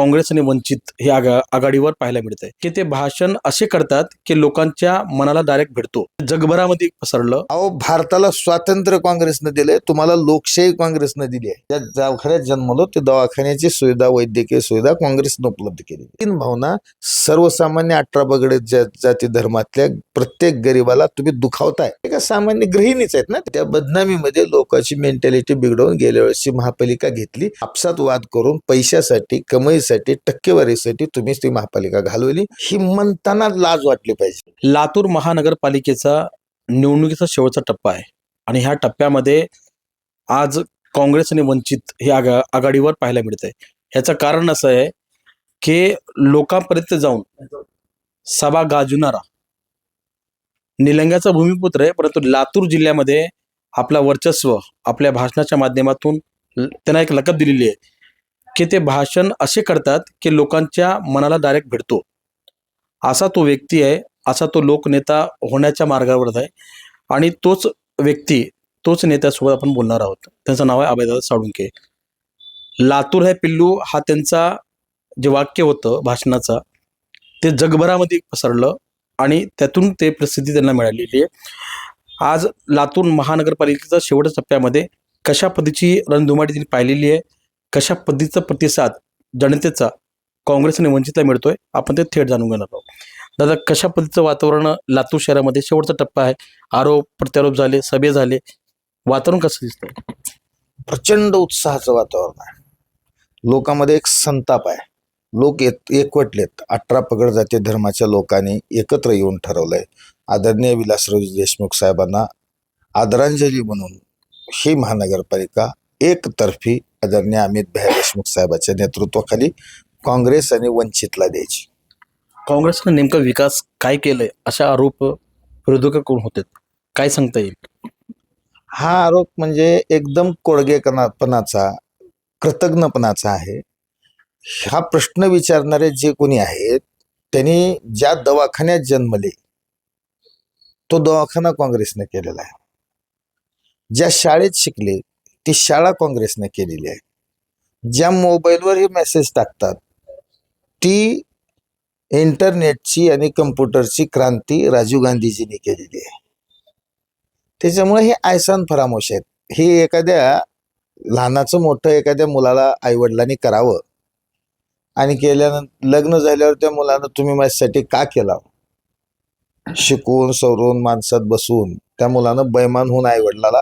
काँग्रेस आणि वंचित हे आगा आघाडीवर पाहायला मिळत आहे की ते भाषण असे करतात की लोकांच्या मनाला डायरेक्ट भेटतो जगभरामध्ये पसरलं. अहो भारताला स्वातंत्र्य काँग्रेसनं दिलंय तुम्हाला लोकशाही काँग्रेसनं दिली आहे. ज्या दवाखान्यात जन्मलो ते दवाखान्याची सुविधा वैद्यकीय सुविधा काँग्रेसनं उपलब्ध केली. तीन भावना सर्वसामान्य अठरा बगडे जा- जाती धर्मातल्या प्रत्येक गरीबाला तुम्ही दुखावताय. एका सामान्य गृहिणीच आहेत ना त्या बदनामीमध्ये लोकांची मेंटॅलिटी बिघडवून गेल्या वर्षी महापालिका घेतली. आपसात वाद करून पैशासाठी कमाईसाठी टक्केवारीसाठी तुम्हीच ती महापालिका घालवली. ही म्हणताना लाज वाटली पाहिजे. लातूर महानगरपालिकेचा निवडणुकीचा शेवटचा टप्पा आहे. आणि ह्या टप्प्यामध्ये आज काँग्रेस आणि वंचित हे आगा आघाडीवर पाहायला मिळत आहे ह्याचं कारण असं आहे की लोकांपर्यंत जाऊन सभा गाजवणारा निलंग्याचा भूमिपुत्र आहे परंतु लातूर जिल्ह्यामध्ये आपला वर्चस्व आपल्या भाषणाच्या माध्यमातून त्यांना एक लकब दिलेली आहे. की ते भाषण असे करतात की लोकांच्या मनाला डायरेक्ट भिडतो. असा तो व्यक्ती आहे असा तो लोकनेता होण्याच्या मार्गावर आहे आणि तोच व्यक्ती तोच नेत्यासोबत आपण बोलणार आहोत. त्यांचं नाव आहे अभयदादा साळुंके लातूर है पिल्लू हा त्यांचा जे वाक्य होतं भाषणाचा ते जगभरामध्ये पसरलं आणि त्यातून ते प्रसिद्धी त्यांना मिळालेली आहे. आज लातूर महानगरपालिकेच्या शेवटच्या टप्प्यामध्ये कशा पद्धतीची रणधुमाटी त्यांनी पाहिलेली आहे कशा पद्धतीचा प्रतिसाद जनतेचा काँग्रेस आणि वंचितला मिळतोय आपण ते थेट जाणून घेणार आहोत. दादा कशा पद्धतीचं वातावरण लातूर शहरामध्ये? शेवटचा टप्पा आहे. आरोप प्रत्यारोप झाले सभे झाले. वातावरण कसं दिसतंय? प्रचंड उत्साहाचं वातावरण आहे. लोकांमध्ये एक संताप आहे. लोक एक एकवटलेत. अठरा पगड जाती धर्माच्या लोकांनी एकत्र येऊन ठरवलंय. आदरणीय विलासराव देशमुख साहेबांना आदरांजली म्हणून ही महानगरपालिका एकतर्फी आदरणीय अमित भाई देशमुख साहेबांच्या नेतृत्वाखाली काँग्रेस आणि वंचितला द्यायची. काँग्रेसनं नेमका विकास काय केलंय अशा आरोप विरोधकाकडून होते काय सांगता येईल? हा आरोप म्हणजे एकदम कोडगेपणाचा कृतज्ञपणाचा आहे. हा प्रश्न विचारणारे जे कोणी आहेत त्यांनी ज्या दवाखान्यात जन्मले तो दवाखाना काँग्रेसने केलेला आहे. ज्या शाळेत शिकले ती शाळा काँग्रेसने केलेली आहे. ज्या मोबाईलवर हे मेसेज टाकतात ती इंटरनेटची आणि कम्प्युटरची क्रांती राजीव गांधीजींनी केलेली आहे. त्याच्यामुळे हे आयसान फरामोश आहेत. हे एखाद्या लहानाचं मोठं एखाद्या मुलाला आईवडिलांनी करावं आणि केल्यानंतर लग्न झाल्यावर त्या मुलानं तुम्ही माझ्यासाठी का केला? शिकून सवरून माणसात बसून त्या मुलानं बैमान होऊन आईवडिलाला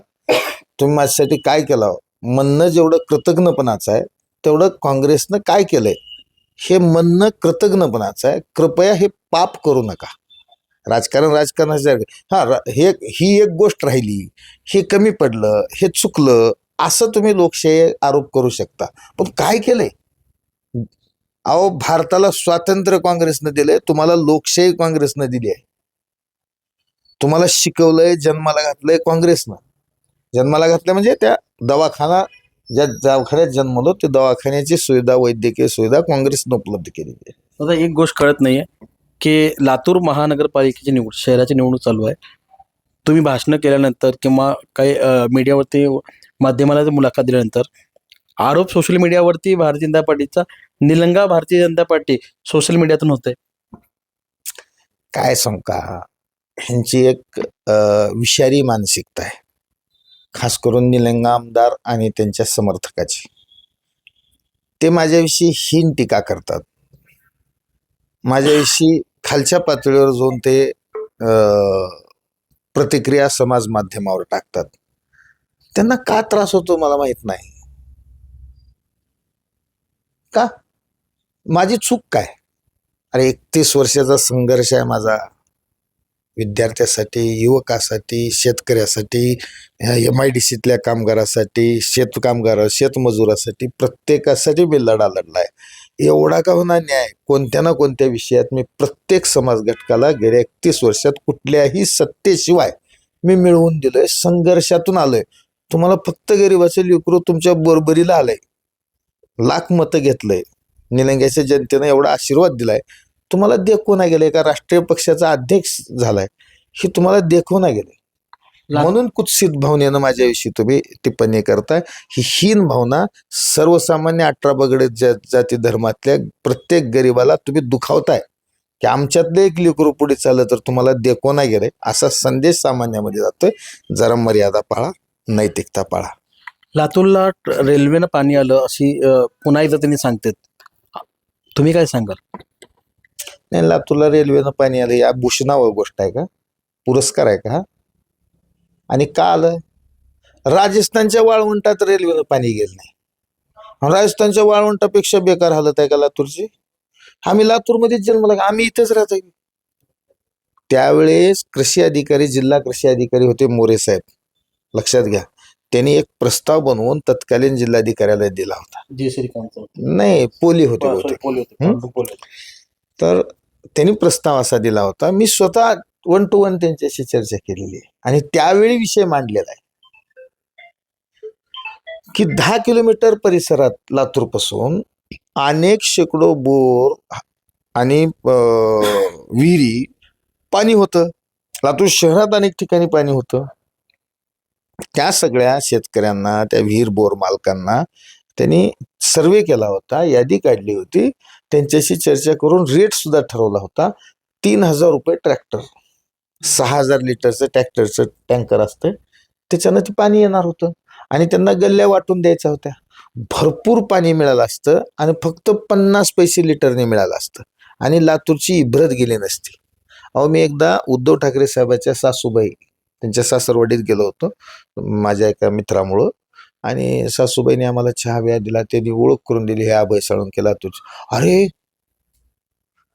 तुम्ही माझ्यासाठी काय केलं? म्हणणं जेवढं कृतज्ञपणाचं आहे तेवढं काँग्रेसनं काय केलंय? हे म्हणणं कृतज्ञपणाचं आहे. कृपया हे पाप करू नका. राजकारण राजकारणाचं हा हे ही एक गोष्ट राहिली. हे कमी पडलं हे चुकलं असं तुम्ही लोकशाही आरोप करू शकता. पण काय केलंय? अहो भारताला स्वातंत्र्य काँग्रेसनं दिलंय तुम्हाला लोकशाही काँग्रेसनं दिली आहे. तुम्हाला शिकवलंय जन्माला घातलंय काँग्रेसनं. जन्माला घातलंय म्हणजे त्या दवाखाना ज्या दवाखान्यात जन्मलो ते दवाखान्याची सुविधा वैद्यकीय सुविधा काँग्रेसनं उपलब्ध केलेली आहे. दादा एक गोष्ट कळत नाहीये की लातूर महानगरपालिकेची निवड शहराची निवडणूक चालू आहे. तुम्ही भाषणं केल्यानंतर किंवा काही मीडियावरती माध्यमाला मुलाखत दिल्यानंतर आरोप सोशल मीडियावरती भारतीय जनता पार्टीचा निलंगा भारतीय जनता पार्टी सोशल मीडियातून होते काय सांगू का? ह्यांची एक विषारी मानसिकता आहे. खास करून निलंगा आमदार आणि त्यांच्या समर्थकाची. ते माझ्याविषयी हीन टीका करतात. माझ्याविषयी खालच्या पातळीवर जाऊन ते प्रतिक्रिया समाज माध्यमावर टाकतात. त्यांना का त्रास होतो मला माहीत नाही. का? माझी चूक काय? अरे एकतीस वर्षाचा संघर्ष आहे माझा. विद्यार्थ्यासाठी युवकासाठी शेतकऱ्यासाठी एम आय डी सीतल्या कामगारासाठी शेतकामगार शेतमजुरासाठी प्रत्येकासाठी मी लढा लढला आहे एवढा का होणार न्याय? कोणत्या ना कोणत्या विषयात मी प्रत्येक समाज घटकाला गेल्या एकतीस वर्षात कुठल्याही सत्तेशिवाय मी मिळवून दिलोय संघर्षातून आलोय. तुम्हाला फक्त गरिबाचं लेकरू तुमच्या बरोबरीला आलंय. लाख मतं घेतलंय. निलंग्याच्या जनतेनं एवढा आशीर्वाद दिलाय. तुम्हाला देखवू नाही गेले का राष्ट्रीय पक्षाचा अध्यक्ष झालाय हे तुम्हाला देखवू नाही गेले. म्हणून कुत्सित भावनेनं माझ्याविषयी तुम्ही टिप्पणी करताय. ही हीन भावना सर्वसामान्य अठरा बगडे जाती धर्मातल्या प्रत्येक गरीबाला तुम्ही दुखावताय. की आमच्यातलं एक लेकरू पुढे चाललं तर तुम्हाला देखो नाही गेले असा संदेश सामान्यामध्ये जातोय. जरा मर्यादा पाळा नैतिकता पाळा. लातूरला रेल्वेनं पाणी आलं अशी पुन्हा एकदा त्यांनी सांगतात. तुम्ही काय सांगाल? नाही लातूरला रेल्वेनं पाणी आलं या भूषणावर गोष्ट आहे का? पुरस्कार आहे का? हा? आणि का आलं? राजस्थानच्या वाळवंटात रेल्वेनं पाणी गेलं नाही. राजस्थानच्या वाळवंटापेक्षा बेकार हालत आहे का लातूरची? आम्ही लातूरमध्येच जन्मला आम्ही इथेच राहतो त्यावेळेस कृषी अधिकारी जिल्हा कृषी अधिकारी होते मोरे साहेब. लक्षात घ्या त्यांनी एक प्रस्ताव बनवून तत्कालीन जिल्हाधिकाऱ्याला दिला होता. नाही पोली होते? तर त्यांनी प्रस्ताव असा दिला होता. मी स्वतः वन टू वन त्यांच्याशी चर्चा केलेली आहे. आणि त्यावेळी विषय मांडलेला आहे. की दहा किलोमीटर परिसरात लातूरपासून अनेक शेकडो बोर आणि विहिरी पाणी होतं. लातूर शहरात अनेक ठिकाणी पाणी होतं. त्या सगळ्या शेतकऱ्यांना त्या विहीर बोर मालकांना त्यांनी सर्वे केला होता यादी काढली होती. त्यांच्याशी चर्चा करून रेट सुद्धा ठरवला होता. तीन हजार रुपये ट्रॅक्टर सहा हजार लिटरचं ट्रॅक्टरचं टँकर असतं. त्याच्यानं ते पाणी येणार होतं. आणि त्यांना गल्ल्या वाटून द्यायच्या होत्या. भरपूर पाणी मिळालं असतं आणि फक्त पन्नास पैसे लिटरने मिळालं असतं. आणि लातूरची इब्रत गेली नसती. अहो मी एकदा उद्धव ठाकरे साहेबाच्या सासूबाई त्यांच्या सासरवाडीत गेलो होतो माझ्या एका मित्रामुळं. आणि सासूबाईने आम्हाला चहा बिहा दिला. त्यांनी ओळख करून दिली हे अभय साळुंके लातूरची अरे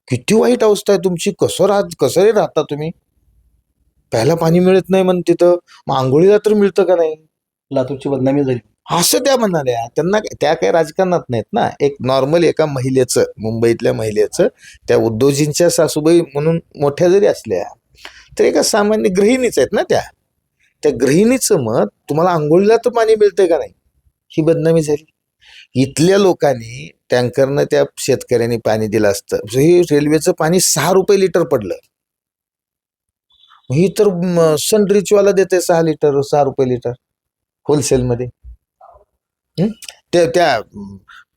किती वाईट अवस्था आहे तुमची. कसं राहत कसं राहता तुम्ही? प्यायला पाणी मिळत नाही म्हण तिथं. मग आंघोळीला तर मिळतं का नाही? लातूरची बदनामी झाली. असं त्या म्हणाल्या. त्यांना त्या काही राजकारणात नाहीत ना. एक नॉर्मल एका महिलेचं मुंबईतल्या महिलेचं त्या उद्योजींच्या सासूबाई म्हणून मोठ्या जरी असल्या तर एका सामान्य गृहिणीच आहेत ना त्या. त्या गृहिणीचं मत तुम्हाला आंघोळीला तर पाणी मिळतंय का नाही? ही बदनामी झाली. इथल्या लोकांनी टँकरनं त्या शेतकऱ्यांनी पाणी दिलं असतं. म्हणजे हे रेल्वेचं पाणी सहा रुपये लिटर पडलं. ही तर म, सनरिचवाला देते सहा लिटर सहा रुपये लिटर होलसेलमध्ये. त्या त्या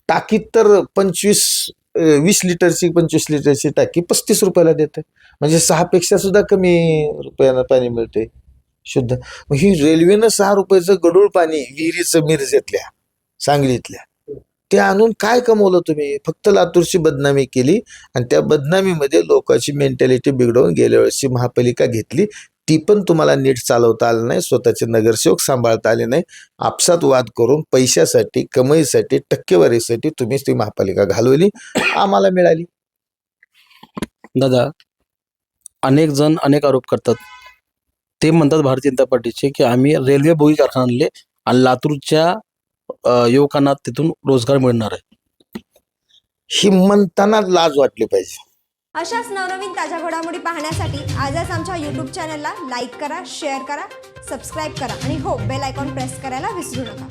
टाकीत तर पंचवीस वीस लिटरची पंचवीस लिटरची टाकी पस्तीस रुपयाला देते म्हणजे सहापेक्षा सुद्धा कमी रुपयानं पाणी मिळते शुद्ध. मग ही रेल्वेनं सहा रुपयाचं गडूळ पाणी विहिरीचं मिरजेतल्या सांगलीतल्या. ते आणून काय कमवलं तुम्ही? फक्त लातूरची बदनामी केली आणि त्या बदनामीमध्ये लोकांची मेंटॅलिटी बिघडवून गेल्या वेळेसची महापालिका घेतली. ती पण तुम्हाला नीट चालवता आलं नाही स्वतःचे नगरसेवक सांभाळता आले नाही. आपसात वाद करून पैशासाठी कमाईसाठी टक्केवारीसाठी तुम्हीच ती महापालिका घालवली. आम्हाला मिळाली. दादा अनेक जण अनेक आरोप करतात. ते म्हणतात भारतीय जनता पार्टीचे की आम्ही रेल्वे बोगी कारखाना आणले आणि लातूरच्या युवकांना तिथून रोजगार मिळणार आहे. ही म्हणताना लाज वाटली पाहिजे. अशाच नवनवीन ताज्या घडामोडी पाहण्यासाठी आजच आमच्या यूट्यूब चॅनलला लाईक करा शेअर करा सबस्क्राईब करा आणि हो बेल आयकॉन प्रेस करायला विसरू नका.